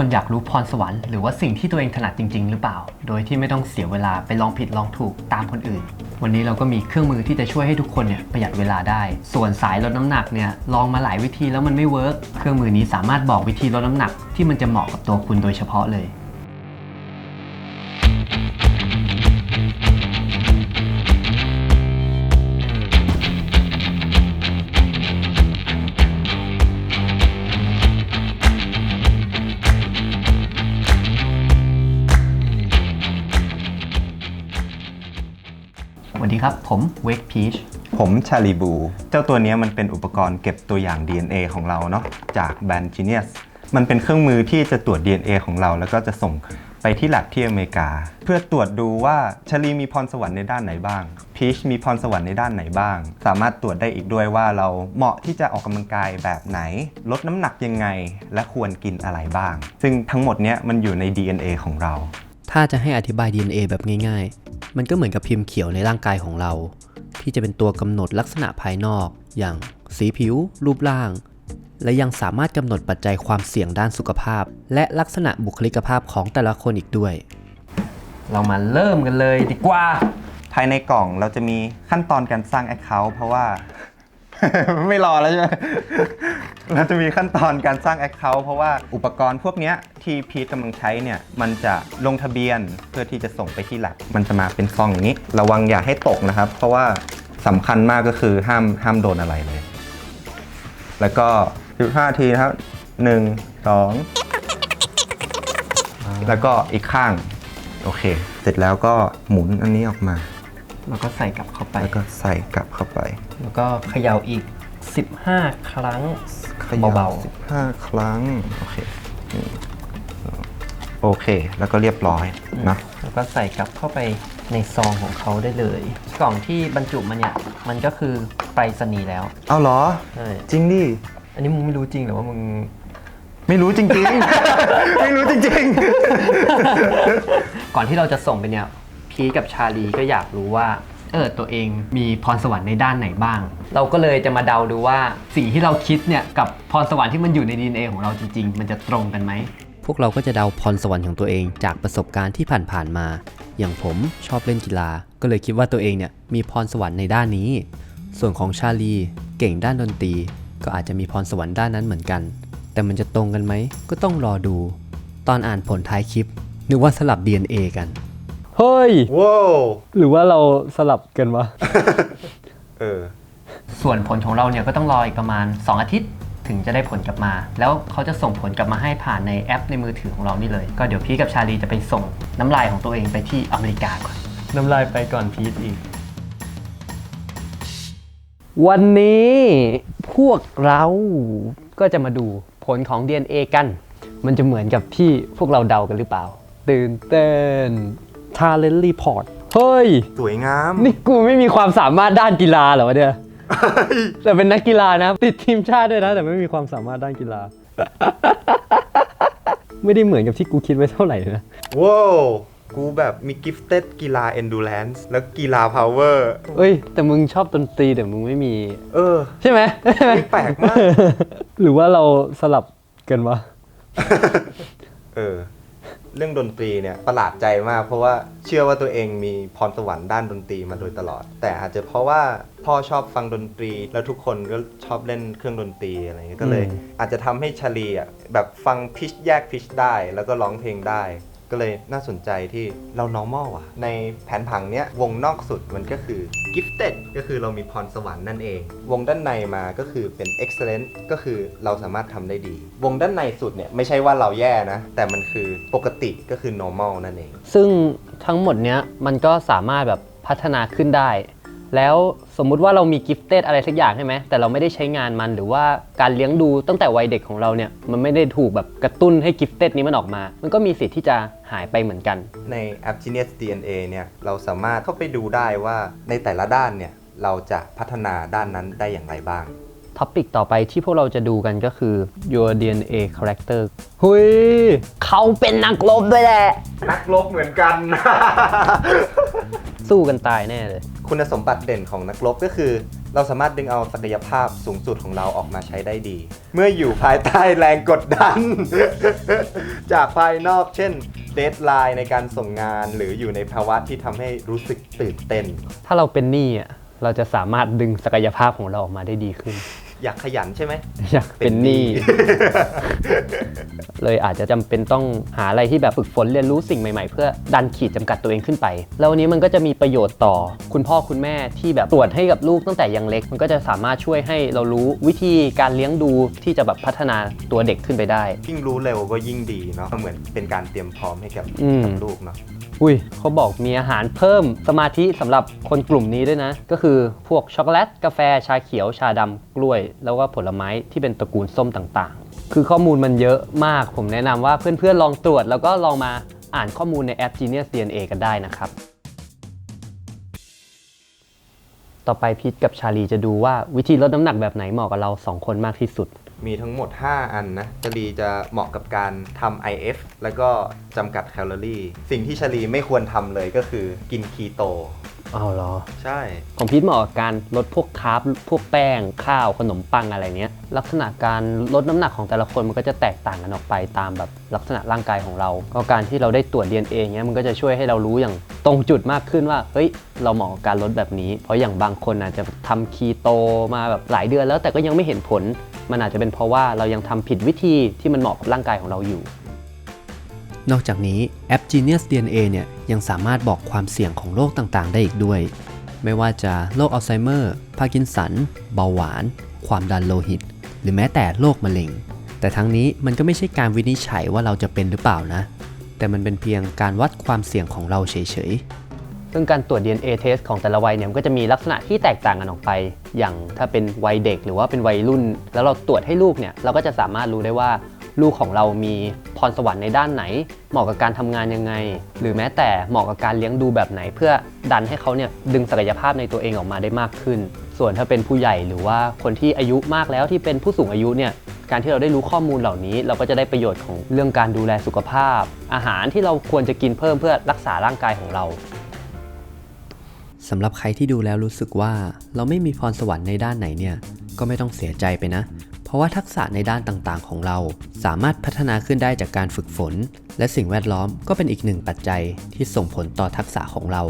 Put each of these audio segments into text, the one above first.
คนอยากรู้พรสวรรค์หรือว่าสิ่งที่ตัวเองถนัดจริง ๆ หรือเปล่า โดยที่ไม่ต้องเสียเวลาไปลองผิดลองถูกตามคนอื่น วันนี้เราก็มีเครื่องมือที่จะช่วยให้ทุกคนเนี่ยประหยัดเวลาได้ ส่วนสายลดน้ำหนักเนี่ยลองมาหลายวิธีแล้วมันไม่เวิร์กเครื่องมือนี้สามารถบอกวิธีลดน้ำหนักที่มันจะเหมาะกับตัวคุณโดยเฉพาะเลย สวัสดีครับ ผมเวกพีชผมชาลีบู เจ้าตัวเนี้ยมันเป็นอุปกรณ์เก็บตัวอย่าง DNA ของเราเนาะจากแบรนด์ Genius มันเป็นเครื่องมือที่จะตรวจ DNA ของเรา แล้วก็จะส่งไปที่แลบที่อเมริกา เพื่อตรวจดูว่าชาลีมีพรสวรรค์ในด้านไหนบ้างพีชมีพรสวรรค์ในด้านไหนบ้าง สามารถตรวจได้อีกด้วยว่าเราเหมาะที่จะออกกำลังกายแบบไหน ลดน้ำหนักยังไง และควรกินอะไรบ้าง ซึ่งทั้งหมดเนี้ยมันอยู่ใน DNA ของเรา ถ้าจะให้อธิบาย DNA แบบง่ายๆ มันก็เหมือนกับพิมพ์เขียวในร่างกายของเรา ที่จะเป็นตัวกำหนดลักษณะภายนอก อย่างสีผิว รูปร่าง และยังสามารถกำหนดปัจจัยความเสี่ยงด้านสุขภาพ และลักษณะบุคลิกภาพของแต่ละคนอีกด้วย เรามาเริ่มกันเลยดีกว่า ภายในกล่องเราจะมีขั้นตอนการสร้าง Account เพราะว่า ไม่รอแล้วใช่ไหมเราจะมีขั้นตอนการสร้าง Account เพราะว่าอุปกรณ์พวกเนี้ยที่พีทกำลังใช้เนี่ย มันจะลงทะเบียนเพื่อที่จะส่งไปที่แลบมันจะมาเป็นซองอย่างนี้ ระวังอย่าให้ตกนะครับ เพราะว่าสำคัญมากก็คือห้ามห้ามโดนอะไรเลย แล้วก็ 15 ทีนะครับ 1 2 แล้วก็อีกข้าง โอเค เสร็จแล้วก็หมุนอันนี้ออกมา แล้วก็ใส่กลับเข้าไป แล้วก็ใส่กลับเข้าไป แล้วก็เขย่าอีก 15 ครั้ง ขยับเบา15ครั้ง โอเคหนึ่งสองโอเค แล้วก็เรียบร้อยนะ แล้วก็ใส่กลับเข้าไปในซองของเขาได้เลย กล่องที่บรรจุมันเนี่ย มันก็คือไปรษณีย์แล้ว เอาเหรอ ใช่ จริงดิ อันนี้มึงไม่รู้จริงหรือว่ามึง ไม่รู้จริงๆ ไม่รู้จริงก่อนที่เราจะส่งไปเนี่ย พีทกับชาลีก็อยากรู้ว่า เออตัวเองมีพรสวรรค์ในด้านไหนบ้าง เราก็เลยจะมาเดาดูว่าสิ่งที่เราคิดเนี่ยกับพรสวรรค์ที่มันอยู่ใน DNA ของเราจริง ๆ มันจะตรงกันไหมพวกเราก็จะเดาพรสวรรค์ของตัวเองจากประสบการณ์ที่ผ่านๆมา อย่างผมชอบเล่นกีฬา ก็เลยคิดว่าตัวเองเนี่ยมีพรสวรรค์ในด้านนี้ ส่วนของชาลีเก่งด้านดนตรี ก็อาจจะมีพรสวรรค์ด้านนั้นเหมือนกัน แต่มันจะตรงกันไหมก็ต้องรอดู ตอนอ่านผลท้ายคลิปนึกว่าสลับ DNA กัน เฮ้ยๆว้าวหรือว่าเราสลับกันวะ เออ ส่วนผลของเราเนี่ยก็ต้องรออีกประมาณ 2 อาทิตย์ถึงจะได้ผลกลับมา แล้วเขาจะส่งผลกลับมาให้ผ่านในแอปในมือถือของเรานี่เลย ก็เดี๋ยวพี่กับชาลีจะไปส่งน้ำลายของตัวเองไปที่อเมริกาก่อน น้ำลายไปก่อนพีทอีก วันนี้พวกเราก็จะมาดูผลของ DNA กัน มันจะเหมือนกับที่พวกเราเดากันหรือเปล่า ตื่นเต้น Talent Report เฮ้ย สวยงามนี่กูไม่มีความสามารถด้านกีฬาเหรอวะเนี่ยแต่เป็นนักกีฬานะ ติดทีมชาติด้วยนะ แต่ไม่มีความสามารถด้านกีฬา ไม่ได้เหมือนกับที่กูคิดไว้เท่าไหร่เลยนะว้าวกูแบบมีกิฟเต็ดกีฬา endurance แล้วกีฬา power เอ้ย แต่มึงชอบดนตรีแต่มึงไม่มี เออ ใช่ไหมไม่แปลกมาก หรือว่าเราสลับกันวะ เออ เรื่องดนตรีเนี่ยประหลาดใจมาก เพราะว่าเชื่อว่าตัวเองมีพรสวรรค์ด้านดนตรีมาโดยตลอด แต่อาจจะเพราะว่าพ่อชอบฟังดนตรี แล้วทุกคนก็ชอบเล่นเครื่องดนตรีอะไรเงี้ยก็เลยอืมอาจจะทำให้ชาลีอะแบบฟังพิชแยกพิชได้ แล้วก็ร้องเพลงได้ ก็เลยน่าสนใจที่เรา normal อะ ในแผนผังเนี้ยวงนอกสุดมันก็คือ gifted ก็คือเรามีพรสวรรค์นั่นเอง วงด้านในมาก็คือเป็น excellent ก็คือเราสามารถทำได้ดี วงด้านในสุดเนี่ยไม่ใช่ว่าเราแย่นะ แต่มันคือปกติก็คือ normal นั่นเอง ซึ่งทั้งหมดเนี้ยมันก็สามารถแบบพัฒนาขึ้นได้ แล้วสมมุติว่าเรามีกิฟเต็ดอะไรสักอย่างใช่ไหมแต่เราไม่ได้ใช้งานมันหรือว่าการเลี้ยงดูตั้งแต่วัยเด็กของเราเนี่ยมันไม่ได้ถูกแบบกระตุ้นให้กิฟเต็ดนี้มันออกมา มันก็มีสิทธิ์ที่จะหายไปเหมือนกัน ในแอป Genius DNA เนี่ยเราสามารถเข้าไปดูได้ว่าในแต่ละด้านเนี่ยเราจะพัฒนาด้านนั้นได้อย่างไรบ้างท็อปิกต่อไปที่พวกเราจะดูกันก็คือ your DNA character หุยเขาเป็นนักรบด้วยแหละ นักลบเหมือนกัน สู้กันตายแน่เลย คุณสมบัติเด่นของนักรบก็คือ เราสามารถดึงเอาศักยภาพสูงสุดของเราออกมาใช้ได้ดี เมื่ออยู่ภายใต้แรงกดดัน จากภายนอกเช่นเดทไลน์ในการส่งงานหรืออยู่ในภาวะที่ทำให้รู้สึกตื่นเต้น ถ้าเราเป็นหนี้อะเราจะสามารถดึงศักยภาพของเราออกมาได้ดีขึ้น อยากขยันใช่ไหมอยากเป็นหนี้ เลยอาจจะจำเป็นต้องหาอะไรที่แบบฝึกฝนเรียนรู้สิ่งใหม่ๆ เพื่อดันขีดจำกัดตัวเองขึ้นไป แล้ววันนี้มันก็จะมีประโยชน์ต่อคุณพ่อคุณแม่ที่แบบตรวจให้กับลูกตั้งแต่ยังเล็ก มันก็จะสามารถช่วยให้เรารู้วิธีการเลี้ยงดูที่จะแบบพัฒนาตัวเด็กขึ้นไปได้ ยิ่งรู้เร็วก็ยิ่งดีเนาะเหมือนเป็นการเตรียมพร้อมให้กับอืมกับลูกเนาะอุ้ยเขาบอกมีอาหารเพิ่มสมาธิสำหรับคนกลุ่มนี้ด้วยนะ ก็คือพวกช็อกโกแลต กาแฟชาเขียวชาดำกล้วย แล้วก็ผลไม้ที่เป็นตระกูลส้มต่างๆ คือข้อมูลมันเยอะมาก ผมแนะนำว่าเพื่อนๆลองตรวจ แล้วก็ลองมาอ่านข้อมูลในแอป Genius DNA กันได้นะครับ ต่อไปพีทกับชาลีจะดูว่าวิธีลดน้ำหนักแบบไหนเหมาะกับเราสองคนมากที่สุด มีทั้งหมด 5 อันนะชลีจะเหมาะกับการทำ IF แล้วก็จำกัดแคลอรี่ สิ่งที่ชลีไม่ควรทำเลยก็คือกินคีโต เอาเหรอ ใช่ ของพีทเหมาะกับการลดพวกคาร์บพวกแป้งข้าวขนมปังอะไรเนี้ย ลักษณะการลดน้ำหนักของแต่ละคนมันก็จะแตกต่างกันออกไปตามแบบลักษณะร่างกายของเรา ก็การที่เราได้ตรวจ DNA เงี้ยมันก็จะช่วยให้เรารู้อย่างตรงจุดมากขึ้นว่าเฮ้ยเราเหมาะกับการลดแบบนี้ เพราะอย่างบางคนอาจจะทำคีโตมาแบบหลายเดือนแล้วแต่ก็ยังไม่เห็นผล มันอาจจะเป็นเพราะว่าเรายังทำผิดวิธีที่มันเหมาะกับร่างกายของเราอยู่ นอกจากนี้แอป Genius DNA เนี่ยยังสามารถบอกความเสี่ยงของโรคต่างๆ ได้อีกด้วย ไม่ว่าจะโรคอัลไซเมอร์ พาร์กินสัน เบาหวาน ความดันโลหิต หรือแม้แต่โรคมะเร็ง แต่ทั้งนี้มันก็ไม่ใช่การวินิจฉัยว่าเราจะเป็นหรือเปล่านะ แต่มันเป็นเพียงการวัดความเสี่ยงของเราเฉยๆ ซึ่งการตรวจ DNA test ของแต่ละวัยเนี่ยก็จะมีลักษณะที่แตกต่างกันออกไป อย่างถ้าเป็นวัยเด็กหรือว่าเป็นวัยรุ่น แล้วเราตรวจให้ลูกเนี่ยเราก็จะสามารถรู้ได้ว่า ลูกของเรามีพรสวรรค์ในด้านไหน เหมาะกับการทำงานยังไง หรือแม้แต่เหมาะกับการเลี้ยงดูแบบไหน เพื่อดันให้เขาเนี่ยดึงศักยภาพในตัวเองออกมาได้มากขึ้น ส่วนถ้าเป็นผู้ใหญ่หรือว่าคนที่อายุมากแล้วที่เป็นผู้สูงอายุเนี่ยการที่เราได้รู้ข้อมูลเหล่านี้ เราก็จะได้ประโยชน์ของเรื่องการดูแลสุขภาพ อาหารที่เราควรจะกินเพิ่มเพื่อรักษาร่างกายของเราสำหรับใครที่ดูแล้วรู้สึกว่าเราไม่มีพรสวรรค์ในด้านไหนเนี่ยก็ไม่ต้องเสียใจไปนะ เพราะว่าทักษะในด้านต่างๆ ของเรา สามารถพัฒนาขึ้นได้จากการฝึกฝน และสิ่งแวดล้อมก็เป็นอีกหนึ่งปัจจัยที่ส่งผลต่อทักษะของเรา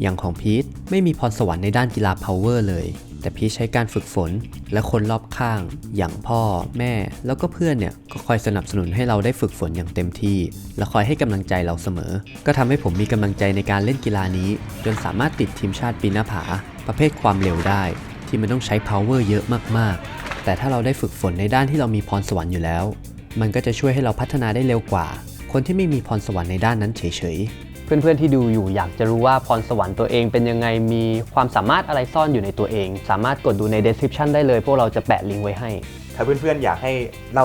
อย่างของพีทไม่มีพรสวรรค์ในด้านกีฬา power เลย แต่พีทใช้การฝึกฝนและคนรอบข้าง อย่างพ่อ แม่ แล้วก็เพื่อนเนี่ยก็คอยสนับสนุนให้เราได้ฝึกฝนอย่างเต็มที่ และคอยให้กำลังใจเราเสมอ ก็ทำให้ผมมีกำลังใจในการเล่นกีฬานี้ จนสามารถติดทีมชาติปีนหน้าผา ประเภทความเร็วได้ ที่มันต้องใช้ power เยอะมากๆ แต่ถ้าเราได้ฝึกฝนในด้านที่เรามีพรสวรรค์อยู่แล้ว มันก็จะช่วยให้เราพัฒนาได้เร็วกว่า คนที่ไม่มีพรสวรรค์ในด้านนั้นเฉยๆ เพื่อนๆที่ดูอยู่อยากจะรู้ว่าพรสวรรค์ตัวเองเป็นยังไงมีความสามารถอะไรซ่อนอยู่ในตัวเอง สามารถกดดูใน description ได้เลย พวกเราจะแปะลิงก์ไว้ให้ ถ้าเพื่อนๆอยากให้เรา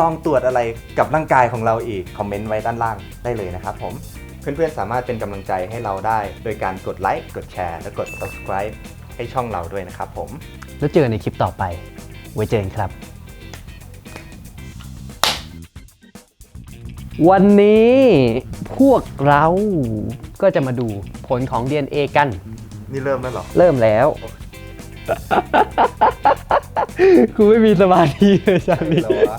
ลองตรวจอะไรกับร่างกายของเราอีกคอมเมนต์ไว้ด้านล่างได้เลยนะครับผมเพื่อนๆสามารถเป็นกำลังใจให้เราได้ โดยการกดไลค์กดแชร์และกด subscribe ให้ช่องเราด้วยนะครับผม แล้วเจอกันในคลิปต่อไป ไว้เจอกันครับ วันนี้พวกเราก็จะมาดูผลของ DNA กัน นี่เริ่มแล้วเหรอ เริ่มแล้ว กูไม่มีสมาธิเลยชาลีแล้ววะ